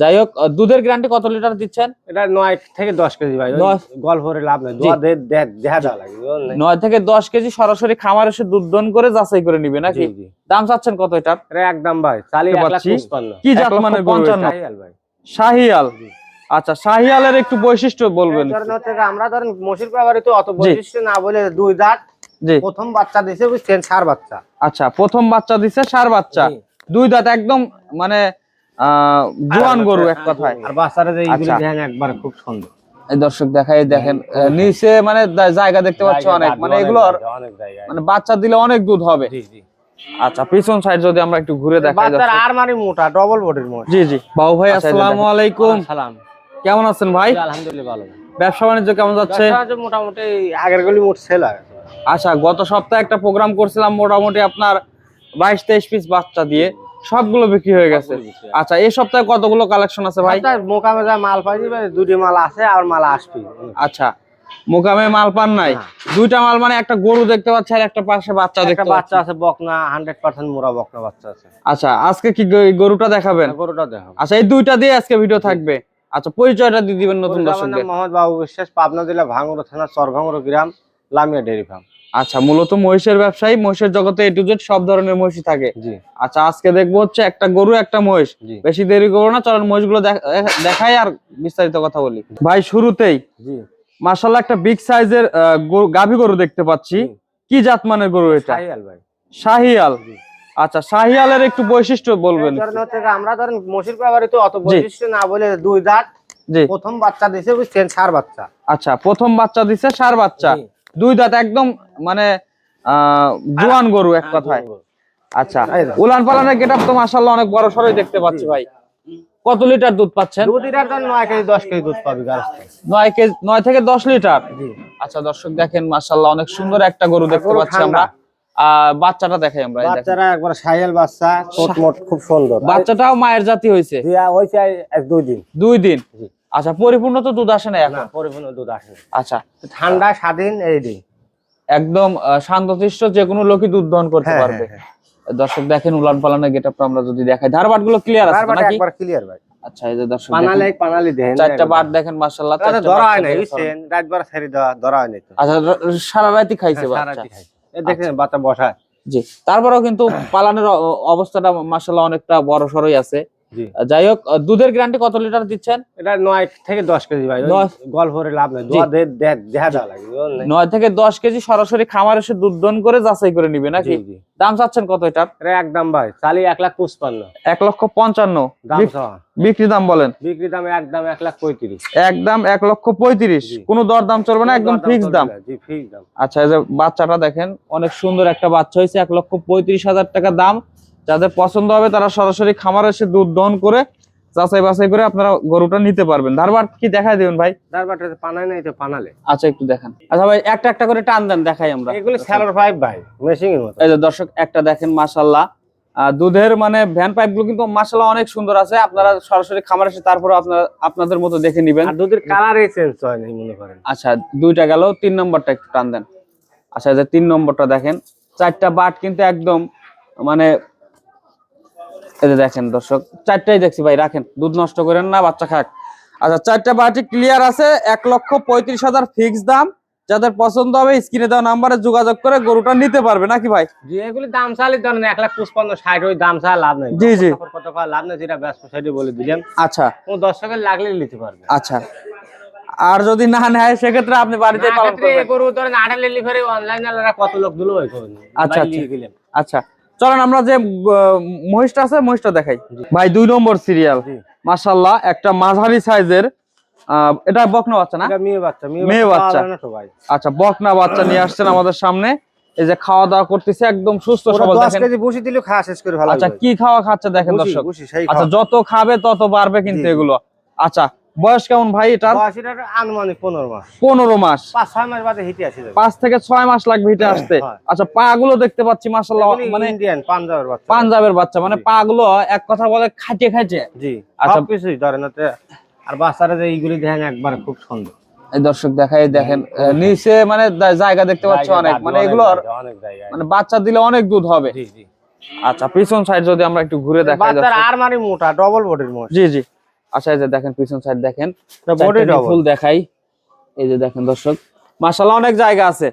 যাই হোক দুধের গ্যারান্টি কত লিটার দিচ্ছেন? এটা নয় থেকে দশ কেজি ভাই গল্প করে লাভ নাই। দেখা লাগে নয় থেকে দশ কেজি সরাসরি খামার এসে দুধ দন করে যাচাই করে নিবে নাকি। দাম চাচ্ছেন কত এটার? এটা একদম ভাই চালি দেখতে এক লাখ পাচ্ছি। কি জাত গরু পঞ্চান্ন। শাহিয়াল। আচ্ছা শাহিয়ালের একটু বৈশিষ্ট্য বলবেন। আমরা ধরেন মসির ব্যাপারে তো অত বৈশিষ্ট্য না বলে দুই দাঁত প্রথম বাচ্চা দিছে বুঝছেন সার বাচ্চা। আচ্ছা প্রথম বাচ্চা দিছে সার বাচ্চা। দুই দাঁত একদম মানে জোয়ান গরু এক কথায়। আর বাচ্চারা যে এইগুলি আচ্ছা। দেখেন একবার খুব সুন্দর। এই দর্শক দেখাই দেখেন নিচে মানে জায়গা দেখতে পাচ্ছ অনেক। মানে এগুলোর জায়গা, মানে বাচ্চা দিলে অনেক দুধ হবে। জি জি। আচ্ছা পিছন সাইড যদি আমরা একটু ঘুরে দেখাই বাচ্চার দর্শক। আর মানে মোটা ডবল বডির মোটা। জি জি। বাবু ভাই আসসালামু আলাইকুম। সালাম। কেমন আছেন ভাই? আলহামদুলিল্লাহ ভালো। ব্যবসা বাণিজ্য কেমন যাচ্ছে? মোটামুটি আগের গুলি মোট সেল আচ্ছা গত সপ্তাহে একটা প্রোগ্রাম করছিলাম মোটামুটি আপনার বাইশ তেইশ পিস বাচ্চা দিয়ে। সবগুলো বিক্রি হয়ে গেছে। আচ্ছা এই সপ্তাহে কতগুলো কালেকশন আছে ভাই? মোকামে যা মাল পাই দিবে দুটি মাল আছে আর মাল আসবে। আচ্ছা মোকামে মাল পান নাই? দুইটা মাল মানে একটা গরু দেখতে পাচ্ছি আর একটা পাশে বাচ্চা দেখতে বাচ্চা আছে বকনা হান্ড্রেড পার্সেন্ট মোরা বকনা বাচ্চা আছে। আচ্ছা আজকে কি গরুটা দেখাবেন? গরুটা দেখো আচ্ছা এই দুইটা দিয়ে আজকে ভিডিও থাকবে। আচ্ছা পরিচয়টা দিয়ে দিবেন নতুন দর্শকদের। মোহাম্মদ বাবু বিশ্বাস পাবনা জেলা ভাঙ্গুরা থানা চরভাঙ্গুরা গ্রাম লামিয়া ডেয়ারি ফার্ম। আচ্ছা মূলত মহিষের ব্যবসায়ী মহিষের জগতে এ টু জেড সব ধরনের মহিষই থাকে। আচ্ছা আজকে দেখব হচ্ছে একটা গরু একটা মহিষ। বেশি দেরি করব না চলেন মহিষগুলো দেখ- দেখাই আর বিস্তারিত কথা বলি। ভাই শুরুতেই জি। মার্শাল্লাহ একটা বিগ সাইজের গাভী গরু দেখতে পাচ্ছি। কি জাত মানের গরু এটা? শাহিয়াল। আচ্ছা শাহিয়ালের একটু বৈশিষ্ট্য বলবেন আমরা ধরেন মহিষের ব্যাপারে অত বৈশিষ্ট্য না বলে দুই দাঁত প্রথম বাচ্চা দিছে বুঝছেন সার বাচ্চা। আচ্ছা প্রথম বাচ্চা দিছে সার বাচ্চা। দুই দাঁত একদম মানে আহ, জোয়ান গরু এক কথায়। আচ্ছা উলান পালানের গেটআপ তো মাশাআল্লাহ অনেক বড় সরই দেখতে পাচ্ছি ভাই। কত লিটার দুধ পাচ্ছেন? দুধ লিটার ধরেন নয় কেজি দশ কেজি দুধ পাবি গাছ নয় কেজি নয় থেকে দশ লিটার? জি। আচ্ছা দর্শক দেখেন মাশাআল্লাহ অনেক সুন্দর একটা গরু দেখতে পাচ্ছি আমরা। আহ, বাচ্চাটা দেখাই আমরা এই দেখেন। বাচ্চারা একবার শাহিয়াল বাচ্চা ছোট মোট খুব সুন্দর। বাচ্চাটাও মায়ের জাতি হইছে? জি হয়েছে এক দুই দিন। দুই দিন। আচ্ছা পরিপূর্ণ তো দুধ আসে না এখন? পরিপূর্ণ দুধ আসে আচ্ছা। ঠান্ডা স্বাধীন এই দিন। একদম শান্তশিষ্ট যে কোনো লোকই দুধ দহন করতে হ্যাঁ, পারবে। হ্যাঁ, দর্শক দেখেন উলান পালানের গেটআপটা আমরা যদি দেখাই। ধারবাটগুলো ক্লিয়ার আছে নাকি? একবার ক্লিয়ার ভাই। আচ্ছা এই যে দর্শক পানালে পানালি দেন চারটা বাট দেখেন মাশাআল্লাহ চারটা ধরা হয় না বুঝছেন? রাতবার ছেড়ে দেওয়া ধরা হয় না তো। আচ্ছা সারা রাতই খাইছে হ্যাঁ, বাচ্চা। সারাটি খাই। এই দেখেন বাচ্চা বসা জি তারপরেও কিন্তু পালানের অবস্থাটা মাশাআল্লাহ অনেকটা বড় সরই আছে। যাই হোক দুধের গ্যারান্টি কত লিটার দিচ্ছেন? এটা নয় থেকে দশ কেজি ভাই। গল্প করে লাভ নাই? নয় থেকে দশ কেজি সরাসরি খামার এসে দুধ দহন করে যাচাই করে নিবে নাকি? দাম চাচ্ছেন কত এটার? এটা একদম ভাই চালি এক লাখ পঁচপান্ন। এক লক্ষ পঞ্চান্ন। বিক্রি দাম বলেন? বিক্রি দাম একদম এক লাখ পঁয়ত্রিশ। একদম এক লক্ষ পঁয়ত্রিশ। কোনো দর দাম চলবে না একদম ফিক্স দাম। ফিক্স দাম। আচ্ছা এই যে বাচ্চাটা দেখেন অনেক সুন্দর একটা বাচ্চা হয়েছে এক লক্ষ পঁয়ত্রিশ হাজার টাকা দাম। যাদের পছন্দ হবে তারা সরাসরি খামারে এসে দুধ দহন করে যাচাই বাছাই করে আপনারা গরুটা নিতে পারবেন। ধারবার কি দেখাই দেবেন ভাই? তারপরে পানায় নাই তো পানালে। আচ্ছা একটু দেখান। আচ্ছা ভাই একটা একটা করে টান দেন দেখাই আমরা। এগুলো স্যালোর পাইপ ভাই মেশিং এর মতো। এই যে দর্শক একটা দেখেন মাশাল্লাহ আহ, দুধের মানে ভ্যান পাইপগুলো কিন্তু মাশাল্লাহ অনেক সুন্দর আছে। আপনারা সরাসরি খামারে এসে তারপরে আপনারা আপনাদের মতো দেখে নিবেন। আর দুধের কালারই চেঞ্জ হয় নাই মনে করেন। আচ্ছা দুইটা গেল তিন নম্বরটা একটু টান দেন। আচ্ছা এই যে তিন নম্বরটা দেখেন। চারটা বাট কিন্তু একদম মানে এই যে দেখেন দর্শক চারটাই দেখছি ভাই রাখেন দুধ নষ্ট করেন না বাচ্চা খাক। আচ্ছা চারটা বাটি ক্লিয়ার আছে এক লক্ষ পঁয়ত্রিশ হাজার ফিক্স দাম। যাদের পছন্দ হবে স্ক্রিনে দেওয়া নাম্বারে যোগাযোগ করে গরুটা নিতে পারবে নাকি ভাই? যে এগুলি দাম চালি ধরেন এক লাখ পঁচপান্ন ষাট ওই দাম চা লাভ নাই। জি, জি। কত লাভ নাই যেটা ব্যস্ত সাইডে বলে দিলেন। আচ্ছা। ও দর্শকের লাগলে নিতে পারবে। আচ্ছা। আর যদি না নেয় সেক্ষেত্রে আপনি বাড়িতে পালন করবেন। গরু ধরেন আটা ডেলিভারি অনলাইন কত লোক দিলো আচ্ছা, আচ্ছা। চলেন আমরা যে মহিষটা আছে মহিষটা দেখাই। ভাই দুই নম্বর সিরিয়াল। মাশাল্লাহ একটা মাঝারি সাইজের এটা বকনা বাচ্চা না? মেয়ে বাচ্চা মেয়ে বাচ্চা। আচ্ছা বকনা বাচ্চা নিয়ে আসছেন আমাদের সামনে। এই যে খাওয়া দাওয়া করতেছে একদম সুস্থ সবল। দেখেন। কেজি বসি দিলেও খাওয়া শেষ করে ভালো আচ্ছা কি খাওয়া খাচ্ছে দেখেন দর্শক। আচ্ছা যত খাবে তত বাড়বে কিন্তু। এগুলো। আচ্ছা বয়স কেমন ভাই আনুমানিক পনেরো মাস। পনেরো মাস। পাঁচ ছয় মাস বাদে হিটে আসে পাঁচ থেকে ছয় মাস লাগবে হিটে আসতে। আচ্ছা পা গুলো দেখতে পাচ্ছি মাসাল্লাহ মানে ইন্ডিয়ান পাঞ্জাবের বাচ্চা। পাঞ্জাবের বাচ্চা মানে পা গুলো এক কথা বলে খাইটে খাইটে। জি আচ্ছা। কিছুই ধরেন আর বাচ্চারা যে এইগুলি দেখেন একবার খুব সুন্দর। এই দর্শক দেখাই দেখেন নিচে মানে জায়গা দেখতে পাচ্ছি অনেক। মানে এগুলোর মানে বাচ্চা দিলে অনেক দুধ হবে। আচ্ছা পিছন সাইড যদি আমরা একটু ঘুরে দেখাই আর মানে মোটা ডবল বডির মোট জি জি। আচ্ছা যে দেখেন পিছন সাইড দেখেন। ফুল দেখাই। এই যে দেখেন দর্শক মাশাআল্লাহ অনেক জায়গা আছে।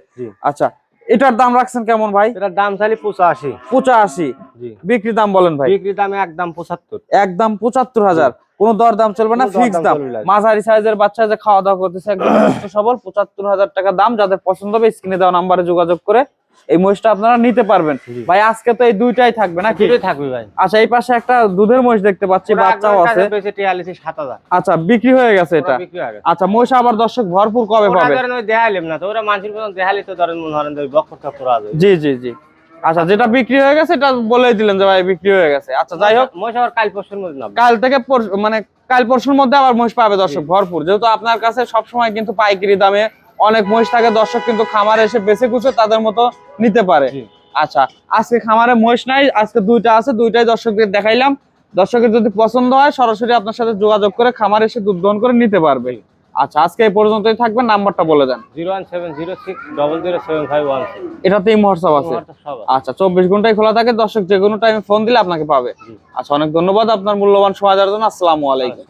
আচ্ছা এটার দাম রাখছেন কেমন ভাই? এটার দাম চাইলে পঁচাশি। পঁচাশি। বিক্রি দাম বলেন ভাই। বিক্রি দাম একদম পঁচাত্তর। একদম পঁচাত্তর হাজার। কোন দর দাম চলবে না ফিক্স দাম। মাঝারি সাইজের বাচ্চা যে খাওয়া দাওয়া করতেছে একদম সবল পঁচাত্তর হাজার টাকা দাম। যাদের পছন্দ হবে স্ক্রিনে দেওয়া নাম্বারে যোগাযোগ করে এই মহিষটা আপনারা নিতে পারবেন। ভাই আজকে তো এই দুইটাই থাকবে নাকি? দুটোই থাকবে ভাই। আচ্ছা এই পাশে একটা দুধের মহিষ দেখতে পাচ্ছি বাচ্চাও আছে। আচ্ছা বিক্রি হয়ে গেছে এটা। আচ্ছা মহিষ আবার দর্শক ভরপুর কবে পাবে? দেখাইলাম না তো ওরা মানুষের মতন দেখালি তো ধরেন মনে জি জি জি। আচ্ছা যেটা বিক্রি হয়ে গেছে এটা বলেই দিলেন যে ভাই বিক্রি হয়ে গেছে। আচ্ছা যাই হোক। মহিষ আবার কাল পরশুর মধ্যে কাল থেকে মানে কাল পরশুর মধ্যে আবার মহিষ পাবে দর্শক ভরপুর। যেহেতু আপনার কাছে সবসময় কিন্তু পাইকারি দামে অনেক মহিষ থাকে দর্শক কিন্তু খামারে এসে বেছে কুচে তাদের মতো নিতে পারে। আচ্ছা আজকে খামারে মহিষ নাই আজকে দুইটা আছে দুইটাই দর্শকদের দেখাইলাম। দর্শকের যদি পছন্দ হয় সরাসরি আপনার সাথে যোগাযোগ করে খামারে এসে দুধ দহন করে নিতে পারবে। আচ্ছা আজকে এই পর্যন্তই থাকবে নাম্বারটা বলে দেন। Zero one seven zero six double zero seven five one এটাতেই হোয়াটসঅ্যাপ আছে। আচ্ছা চব্বিশ ঘন্টায় খোলা থাকে দর্শক যে কোনো টাইমে ফোন দিলে আপনাকে পাবে। আচ্ছা অনেক ধন্যবাদ আপনার মূল্যবান সময় দেওয়ার জন্য। আসসালামু আলাইকুম।